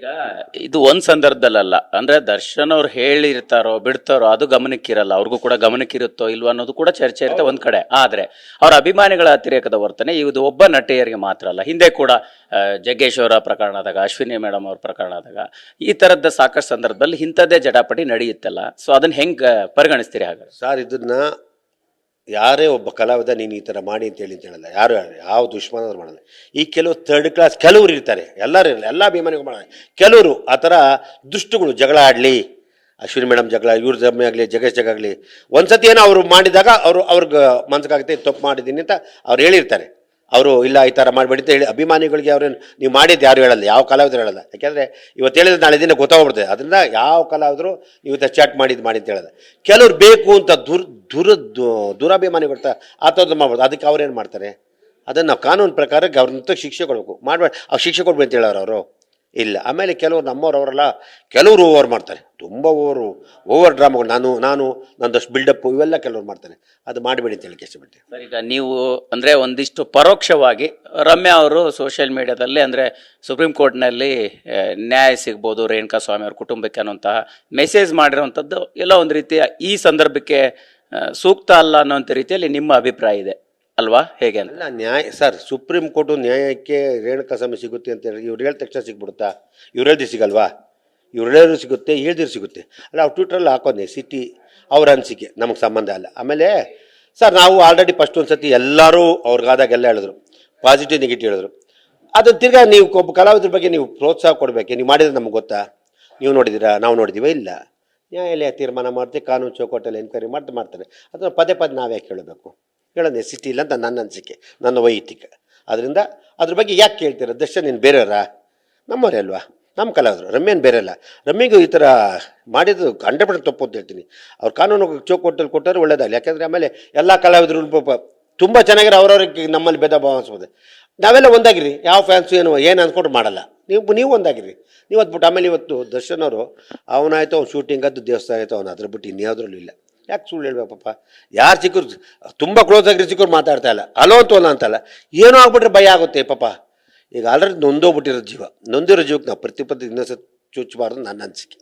ಈಗ ಇದು ಒಂದ್ ಸಂದರ್ಭದಲ್ಲಲ್ಲ. ಅಂದ್ರೆ ದರ್ಶನ್ ಅವ್ರು ಹೇಳಿರ್ತಾರೋ, ಬಿಡ್ತಾರೋ, ಅದು ಗಮನಕ್ಕಿರಲ್ಲ. ಅವ್ರಿಗೂ ಕೂಡ ಗಮನಕ್ಕಿರುತ್ತೋ ಇಲ್ವೋ ಅನ್ನೋದು ಕೂಡ ಚರ್ಚೆ ಇರುತ್ತೆ ಒಂದ್ ಕಡೆ. ಆದ್ರೆ, ಅವ್ರ ಅಭಿಮಾನಿಗಳ ಅತಿರೇಕದ ವರ್ತನೆ ಇದು ಒಬ್ಬ ನಟಿಯರಿಗೆ ಮಾತ್ರ ಅಲ್ಲ. ಹಿಂದೆ ಕೂಡ ಜಗ್ಗೇಶ್ ಅವರ ಪ್ರಕರಣದಾಗ ಅಶ್ವಿನಿ ಮೇಡಮ್ ಅವ್ರ ಪ್ರಕರಣದಾಗ ಈ ತರದ ಸಾಕಷ್ಟು ಸಂದರ್ಭದಲ್ಲಿ ಇಂಥದ್ದೇ ಜಟಾಪಟಿ ನಡೆಯುತ್ತಲ್ಲ. ಸೊ ಅದನ್ನ ಹೆಂಗ್ ಪರಿಗಣಿಸ್ತೀರಿ ಹಾಗಾದ್ರೆ? ಸರ್ ಇದನ್ನ ಯಾರೇ ಒಬ್ಬ ಕಲಾವಿದ, ನೀನು ಈ ಥರ ಮಾಡಿ ಅಂತ ಹೇಳಿ ಅಂತ ಹೇಳಲ್ಲ. ಯಾರು, ಯಾವ ದುಶ್ಮನಾದ್ರು ಮಾಡಲ್ಲ. ಈ ಕೆಲವು ಥರ್ಡ್ ಕ್ಲಾಸ್ ಕೆಲವರು ಇರ್ತಾರೆ. ಎಲ್ಲರೂ ಇರಲ್ಲ. ಎಲ್ಲ ಅಭಿಮಾನಿಗಳು ಮಾಡಲ್ಲ. ಕೆಲವರು ಆ ಥರ ದುಷ್ಟುಗಳು ಜಗಳ ಆಡಲಿ. ಅಶ್ವಿನಿ ಮೇಡಮ್ ಜಗಳ ಇವ್ರ ಜಮ್ಮೆ ಆಗಲಿ, ಜಗೇಶ್ ಜಗ ಆಗಲಿ. ಒಂದ್ಸತಿ ಏನೋ ಅವರು ಮಾಡಿದಾಗ ಅವರು ಅವ್ರಿಗೆ ಮನ್ಸಿಗಾಗುತ್ತೆ ತಪ್ಪು ಮಾಡಿದ್ದೀನಿ ಅಂತ ಅವ್ರು ಹೇಳಿರ್ತಾರೆ. ಅವರು, ಇಲ್ಲ, ಈ ಥರ ಮಾಡಬೇಡಿ ಅಂತ ಹೇಳಿ ಅಭಿಮಾನಿಗಳಿಗೆ ಅವ್ರೇನು, ನೀವು ಮಾಡಿದ್ದು ಯಾರು ಹೇಳಲ್ಲ, ಯಾವ ಕಲಾವಿದರು ಹೇಳಲ್ಲ. ಯಾಕೆಂದರೆ ಇವತ್ತು ಹೇಳಿದ್ರೆ ನಾಳೆ ದಿನ ಗೊತ್ತಾಗ್ಬಿಡ್ತದೆ. ಅದರಿಂದ ಯಾವ ಕಲಾವಿದರು ನೀವು ಚಾಟ್ ಮಾಡಿದ್ದು ಮಾಡಿ ಅಂತ ಹೇಳಲ್ಲ. ಕೆಲವ್ರು ಬೇಕು ಅಂತ ದುರ್, ದುರ ದುರಾಭಿಮಾನಿ ಕೊಡ್ತಾರೆ ಆ ಥರದ್ದು ಮಾಡ್ಬೋದು. ಅದಕ್ಕೆ ಅವ್ರೇನು ಮಾಡ್ತಾರೆ? ಅದನ್ನು ಕಾನೂನು ಪ್ರಕಾರ ಅವ್ರನ್ನ ಶಿಕ್ಷೆ ಕೊಡಬೇಕು. ಮಾಡಬೇಡ ಅವ್ರು ಶಿಕ್ಷೆ ಕೊಡ್ಬೇಕು ಅಂತ ಹೇಳೋರು ಅವರು. ಇಲ್ಲ. ಆಮೇಲೆ ಕೆಲವರು ನಮ್ಮವ್ರು ಅವರೆಲ್ಲ ಕೆಲವರು ಓವರ್ ಮಾಡ್ತಾರೆ. ತುಂಬ ಓವರು ಓವರ್ ಡ್ರಾಮಾಗಳು ನಾನು ನಾನು ನಂದಷ್ಟು ಬಿಲ್ಡಪ್ಪು ಇವೆಲ್ಲ ಕೆಲವರು ಮಾಡ್ತಾರೆ. ಅದು ಮಾಡಬೇಡಿ ಅಂತ ಹೇಳಿ ಕೆಸಬಿಟ್ಟೆ ಸರ್, ಈಗ ನೀವು ಅಂದರೆ ಒಂದಿಷ್ಟು ಪರೋಕ್ಷವಾಗಿ ರಮ್ಯಾ ಅವರು ಸೋಷಿಯಲ್ ಮೀಡಿಯಾದಲ್ಲಿ ಅಂದರೆ ಸುಪ್ರೀಂ ಕೋರ್ಟ್ನಲ್ಲಿ ನ್ಯಾಯ ಸಿಗ್ಬೋದು ರೇಣುಕಾ ಸ್ವಾಮಿ ಅವ್ರ ಕುಟುಂಬಕ್ಕೆ ಅನ್ನುವಂತಹ ಮೆಸೇಜ್ ಮಾಡಿರುವಂಥದ್ದು ಎಲ್ಲ ಒಂದು ರೀತಿಯ ಈ ಸಂದರ್ಭಕ್ಕೆ ಸೂಕ್ತ ಅಲ್ಲ ಅನ್ನೋಂಥ ರೀತಿಯಲ್ಲಿ ನಿಮ್ಮ ಅಭಿಪ್ರಾಯ ಇದೆ. ಅಲ್ವಾ? ಹೇಗೆ ಅಲ್ಲ, ನ್ಯಾಯ, ಸರ್, ಸುಪ್ರೀಂ ಕೋರ್ಟು ನ್ಯಾಯಕ್ಕೆ ರೇಣುಕಾ ಸ್ವಾಮಿ ಸಿಗುತ್ತೆ ಅಂತ ಹೇಳಿ, ಇವ್ರು ಹೇಳಿದ ತಕ್ಷಣ ಸಿಗ್ಬಿಡುತ್ತಾ? ಇವ್ರು ಹೇಳ್ದು ಸಿಗಲ್ವಾ? ಇವ್ರು ಹೇಳಿದ್ರು ಸಿಗುತ್ತೆ ಹೇಳ್ದಿರು ಸಿಗುತ್ತೆ. ಅಲ್ಲ, ಅವ್ರು ಟ್ವಿಟ್ರಲ್ಲಿ ಹಾಕೋದೆ ಸಿಟಿ ಅವ್ರ ಅನಿಸಿಕೆ, ನಮಗೆ ಸಂಬಂಧ ಅಲ್ಲ ಆಮೇಲೆ, ಸರ್, ನಾವು ಆಲ್ರೆಡಿ ಫಸ್ಟ್ ಒಂದು ಸತಿ ಎಲ್ಲರೂ ಅವ್ರಿಗಾದಾಗೆಲ್ಲ ಹೇಳಿದ್ರು. ಪಾಸಿಟಿವ್ ನೆಗೆಟಿವ್ ಹೇಳಿದ್ರು. ಅದು ತಿರ್ಗಾ ನೀವು ಒಬ್ಬ ಕಲಾವಿದ್ರ ಬಗ್ಗೆ ನೀವು ಪ್ರೋತ್ಸಾಹ ಕೊಡಬೇಕು? ನೀವು ಮಾಡಿದ್ರೆ ನಮ್ಗೆ ಗೊತ್ತಾ? ನೀವು ನೋಡಿದ್ದೀರಾ? ನಾವು ನೋಡಿದ್ದೀವ ಇಲ್ಲ? ನ್ಯಾಯಾಲಯ ತೀರ್ಮಾನ ಮಾಡ್ತೀವಿ ಕಾನೂನು ಚೌಕಟ್ಟಲ್ಲಿ ಎನ್ಕ್ವೈರಿ ಮಾಡ್ತಾ, ಮಾಡ್ತಾರೆ. ಅದನ್ನು ಪದೇ ಪದೇ ನಾವು ಯಾಕೆ ಕೇಳಬೇಕು ಹೇಳೋದು ಸಿಟಿ ಇಲ್ಲ ಅಂತ ನನ್ನ ಅನಿಸಿಕೆ, ನನ್ನ ವೈಯಕ್ತಿಕ. ಅದರಿಂದ ಅದ್ರ ಬಗ್ಗೆ ಯಾಕೆ ಕೇಳ್ತೀರ? ದರ್ಶನ್, ನೀನು ಬೇರೆಯವರಾ? ನಮ್ಮವರೇ ಅಲ್ವಾ? ನಮ್ಮ ಕಲಾವಿದರು. ರಮ್ಯನ್ ಬೇರೆ ಅಲ್ಲ. ರಮ್ಯಗೂ ಈ ಥರ ಮಾಡಿದ್ದು ಹಂಡ್ರೆಡ್ ತಪ್ಪು ಅಂತ ಹೇಳ್ತೀನಿ. ಅವ್ರು ಕಾನೂನು ಚೌಕಟ್ಟಲ್ಲಿ ಕೊಟ್ಟರೆ ಒಳ್ಳೇದಾಗಲಿ ಯಾಕೆಂದರೆ ಆಮೇಲೆ ಎಲ್ಲ ಕಲಾವಿದರು ಪಾಪ ತುಂಬ ಚೆನ್ನಾಗಿರೋ ಅವ್ರವ್ರಿಗೆ ನಮ್ಮಲ್ಲಿ ಭೇದ ಭಾವ ಅನ್ಸ್ಬೋದು. ನಾವೆಲ್ಲ ಒಂದಾಗಿರಿ. ಯಾವ ಫ್ಯಾನ್ಸು ಏನು ಏನು ಅಂದ್ಕೊಂಡು ಮಾಡಲ್ಲ. ನೀವು ನೀವು ಒಂದಾಗಿರಿ. ನೀವು ಅದ್ಬಿಟ್ಟು ಆಮೇಲೆ ಇವತ್ತು ದರ್ಶನ್ ಅವರು, ಅವನಾಯ್ತು, ಅವ್ನು ಶೂಟಿಂಗ್ ಅದು ದೇವಸ್ಥಾನ ಆಯಿತು, ಅವನು ಅದ್ರ ಬಿಟ್ಟು ಇನ್ಯಾವುದ್ರಲ್ಲೂ ಇಲ್ಲ. ಯಾಕೆ ಸುಳ್ಳು ಹೇಳ್ಬೇಕಪ್ಪ? ಯಾರು ಸಿಕ್ಕರು ತುಂಬ ಕ್ಲೋಸ್ ಆಗಿರೋ ಸಿಕ್ಕರು ಮಾತಾಡ್ತಾ ಇಲ್ಲ. ಅಲೋ ಅಂತ ಅಂತಲ್ಲ. ಏನೋ ಆಗ್ಬಿಟ್ರೆ ಭಯ ಆಗುತ್ತೆ ಪಾಪ. ಈಗ ಆಲ್ರೆಡಿ ನೊಂದೋಗ್ಬಿಟ್ಟಿರೋ ಜೀವ. ನೊಂದಿರೋ ಜೀವಕ್ಕೆ ನಾವು ಪ್ರತಿಪದ ಇನ್ನೊಂದ್ಸತಿ ಚುಚ್ಚಬಾರ್ದು ನನ್ನ ಅನಿಸಿಕೆ.